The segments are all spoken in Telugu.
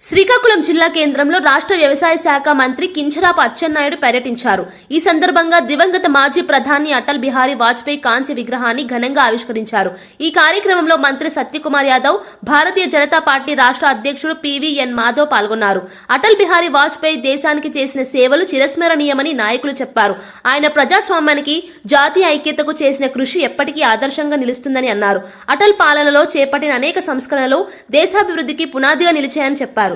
శ్రీకాకుళం జిల్లా కేంద్రంలో రాష్ట్ర వ్యవసాయ శాఖ మంత్రి కించరాపు అచ్చెన్నాయుడు పర్యటించారు. ఈ సందర్భంగా దివంగత మాజీ ప్రధాని అటల్ బిహారీ వాజ్పేయి కాంస్య విగ్రహాన్ని ఘనంగా ఆవిష్కరించారు. ఈ కార్యక్రమంలో మంత్రి సత్యకుమార్ యాదవ్ భారతీయ జనతా పార్టీ రాష్ట్ర అధ్యక్షుడు పివిఎన్ మాధవ్ పాల్గొన్నారు. అటల్ బిహారీ వాజ్పేయి దేశానికి చేసిన సేవలు చిరస్మరణీయమని నాయకులు చెప్పారు. ఆయన ప్రజాస్వామ్యానికి జాతీయ ఐక్యతకు చేసిన కృషి ఎప్పటికీ ఆదర్శంగా నిలుస్తుందని అన్నారు. అటల్ పాలనలో చేపట్టిన అనేక సంస్కరణలు దేశాభివృద్ధికి పునాదిగా నిలిచాయని చెప్పారు.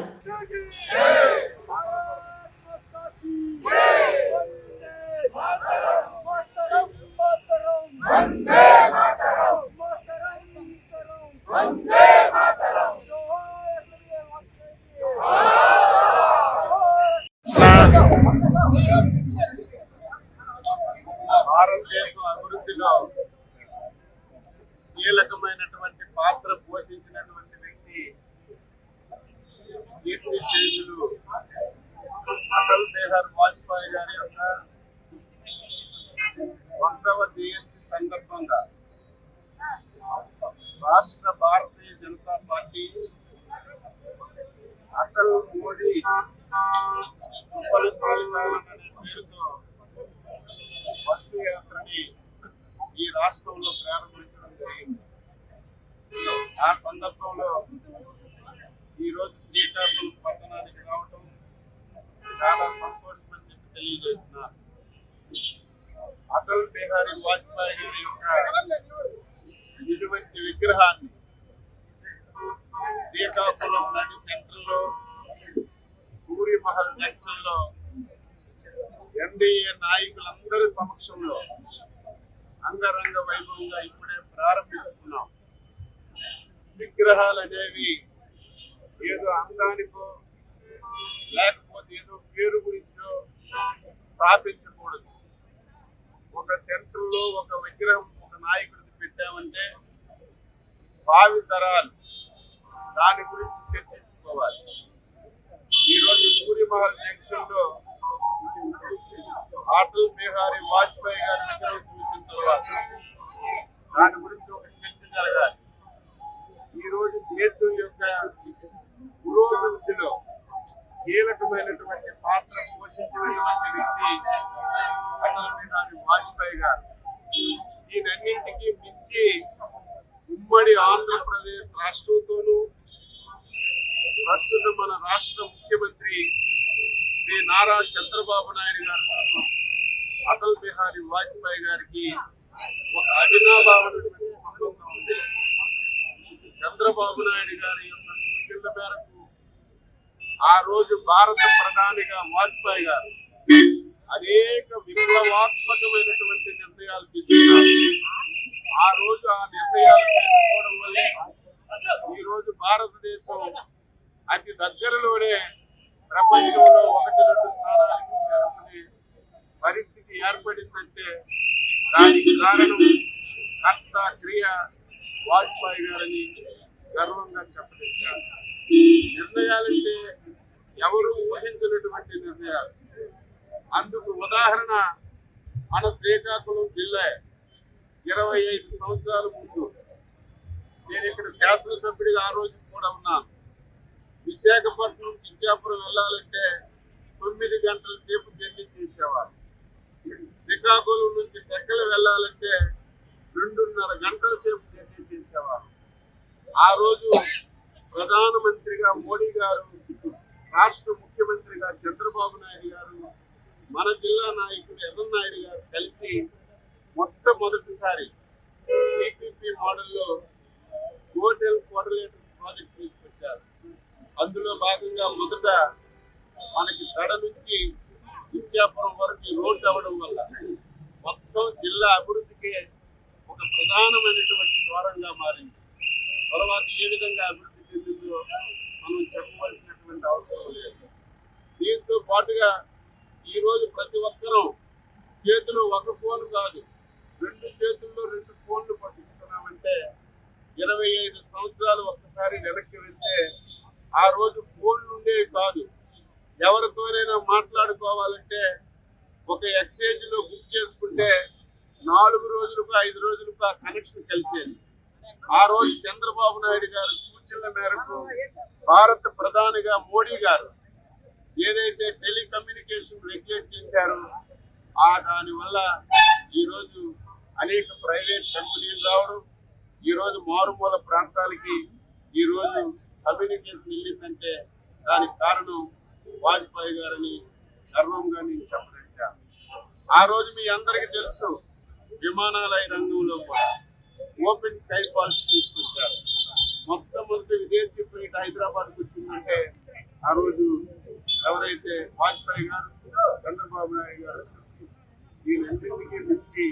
భారతదేశం అభివృద్ధిలో కీలకమైనటువంటి పాత్ర పోషించినటువంటి వ్యక్తి కీర్తి శేషులు అటల్ బిహార్ వాజ్పేయి గారి యొక్క వందవ జయంతి సందర్భంగా రాష్ట్ర భారతీయ జనతా పార్టీ అటల్ మోడీ సుపరిపాలన పేరుతో బస్సు యాత్రని ఈ రాష్ట్రంలో ప్రారంభించడం జరిగింది. ఆ సందర్భంలో ఈ రోజు శ్రీకాకుళం పట్టణానికి రావటం చాలా సంతోషం అని చెప్పి తెలియజేస్తున్నారు. అటల్ బిహారీ వాజ్పేయి గారి యొక్క ఇటువంటి విగ్రహాన్ని శ్రీకాకుళం నది సెంటర్లో పూరి మహల్ జంక్షన్లో ఎన్డీఏ నాయకులందరి సమక్షంలో అంగరంగ వైభవంగా ఇప్పుడే ప్రారంభిస్తున్నాం విగ్రహాలు అనేవి ఏదో అందానికో లేకపోతే ఏదో పేరు గురించో స్థాపించకూడదు. ఒక సెంటర్లో ఒక విగ్రహం ఒక నాయకుడికి పెట్టామంటే భావి తరాలు దాని గురించి చర్చించుకోవాలి. ఈరోజు సూర్యమహల్ జంక్షన్లో అటల్ బిహారీ వాజ్పేయి గారి విగ్రహం చూసిన తర్వాత దాని గురించి ఒక చర్చ జరగాలి. ఈరోజు దేశం యొక్క పురోభివృద్ధిలో కీలకమైనటువంటి పాత్ర పోషించినటువంటి వ్యక్తి అటల్ బిహారీ వాజ్పేయి గారు? దీనన్నింటికీ మించి ఉమ్మడి ఆంధ్రప్రదేశ్ రాష్ట్రంతోనూ ప్రస్తుతం మన రాష్ట్ర ముఖ్యమంత్రి శ్రీ నారా చంద్రబాబు నాయుడు గారితోనూ అటల్ బిహారీ వాజ్పేయి గారికి ఒక అభినాభావనటువంటి సంబంధం ఉంది. చంద్రబాబు నాయుడు గారి యొక్క సూచనల మేరకు ఆ రోజు భారత ప్రధానిగా వాజ్పేయి గారు అనేక విప్లవాత్మకమైనటువంటి నిర్ణయాలు తీసుకున్నారు. ఆ రోజు ఆ నిర్ణయాలు తీసుకోవడం వల్లే ఈరోజు భారతదేశం అతి దగ్గరలోనే ప్రపంచంలో ఒకటి రెండు స్థానాలకు చేరుకునే పరిస్థితి ఏర్పడిందంటే దానికి కారణం కర్త క్రియ వాజ్పేయి గారని గర్వంగా చెప్పదలిచారు నిర్ణయాలంటే ఎవరు ఊహించినటువంటి నిర్ణయాలు? అందుకు ఉదాహరణ మన శ్రీకాకుళం జిల్లా ఇరవై ఐదు సంవత్సరాల ముందు నేను ఇక్కడ శాసనసభ్యుడిగా ఆ రోజు కూడా ఉన్నాను. విశాఖపట్నం చిచ్చాపురం వెళ్ళాలంటే తొమ్మిది గంటల సేపు జర్నీ చేసేవారు. శ్రీకాకుళం నుంచి టెక్కలు వెళ్ళాలంటే రెండున్నర గంటల సేపు జర్నీ చేసేవారు. ఆ రోజు ప్రధానమంత్రిగా మోడీ గారు రాష్ట్ర ముఖ్యమంత్రిగా చంద్రబాబు నాయుడు గారు మన జిల్లా నాయకుడు ఎర్రనాయుడు గారు కలిసి మొట్టమొదటిసారి టీపీపీ మోడల్లో హోటల్ కోటలేటర్ ప్రాజెక్ట్ తీసుకొచ్చారు. అందులో భాగంగా మొదట మనకి దడ నుంచి ఇచ్చాపురం వరకు రోడ్డు అవ్వడం వల్ల మొత్తం జిల్లా అభివృద్ధికి ఒక ప్రధానమైనటువంటి ద్వారంగా మారింది. తర్వాత ఏ విధంగా అభివృద్ధి చెందిందో మనం చెప్పవలసినటువంటి అవసరం లేదు. దీంతో పాటుగా ఈరోజు ప్రతి ఒక్కరూ చేతిలో ఒక ఫోన్ కాదు రెండు చేతుల్లో రెండు ఫోన్లు పట్టుకుంటున్నామంటే ఇరవై ఐదు సంవత్సరాలు ఒక్కసారి వెనక్కి వెళ్తే ఆ రోజు ఫోన్లు ఉండేవి కాదు. ఎవరితోనైనా మాట్లాడుకోవాలంటే ఒక ఎక్స్చేంజ్లో బుక్ చేసుకుంటే నాలుగు రోజులకు ఐదు రోజులకు ఆ కనెక్షన్ కలిసేది. ఆ రోజు చంద్రబాబు నాయుడు గారు సూచనల మేరకు భారత ప్రధానిగా మోడీ గారు ఏదైతే టెలికమ్యూనికేషన్ రెగ్యులేట్ చేశారో ఆ దాని వల్ల ఈరోజు అనేక ప్రైవేట్ కంపెనీలు రావడం ఈరోజు మారుమూల ప్రాంతాలకి ఈరోజు కమ్యూనికేషన్ వెళ్ళిందంటే దానికి కారణం వాజ్పేయి గారని గర్వంగా నేను చెప్పదలిచాను ఆ రోజు మీ అందరికీ తెలుసు విమానాలయ రంగంలో కూడా ఓపెన్ స్కై పాలసీ తీసుకొచ్చారు. మొత్తం విదేశీ ఫ్లైట్ హైదరాబాద్కి వచ్చిందంటే ఆ రోజు ఎవరైతే వాజ్పేయి గారు చంద్రబాబు నాయుడు గారు ఈ రెండింటికి మించి